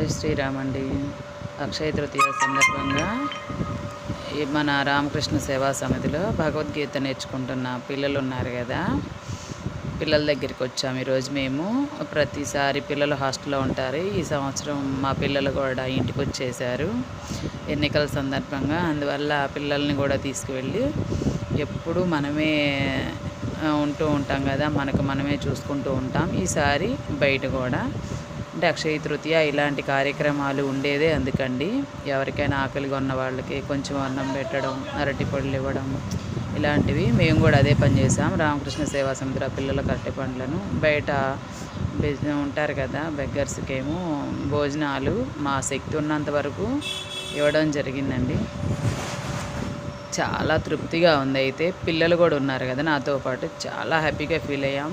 జై శ్రీరామ్ అండి. అక్షయ తృతీయ సందర్భంగా మన రామకృష్ణ సేవా సమితిలో భగవద్గీత నేర్చుకుంటున్న పిల్లలు ఉన్నారు కదా. పిల్లల దగ్గరికి వచ్చాము ఈరోజు మేము. ప్రతిసారి పిల్లలు హాస్టల్లో ఉంటారు. ఈ సంవత్సరం మా పిల్లలు కూడా ఇంటికి వచ్చేసారు. ఎన్నికల సందర్భంగా అందువల్ల పిల్లల్ని కూడా తీసుకువెళ్ళి ఎప్పుడు మనమే ఉంటూ ఉంటాం కదా. మనకు మనమే చూసుకుంటూ ఉంటాం. ఈసారి బయట కూడా అంటే అక్షయ తృతీయ ఇలాంటి కార్యక్రమాలు ఉండేదే అందుకండి. ఎవరికైనా ఆకలిగా ఉన్న వాళ్ళకి కొంచెం అన్నం పెట్టడం అరటి పళ్ళు ఇవ్వడం ఇలాంటివి. మేము కూడా అదే పని చేసాం రామకృష్ణ సేవా సముద్ర పిల్లలకు అరటి పండ్లను. బయట బిజినెస్ ఉంటారు కదా బెగ్గర్స్కి ఏమో భోజనాలు మా శక్తి ఉన్నంత వరకు ఇవ్వడం జరిగిందండి. చాలా తృప్తిగా ఉంది. అయితే పిల్లలు కూడా ఉన్నారు కదా నాతో పాటు. చాలా హ్యాపీగా ఫీల్ అయ్యాం.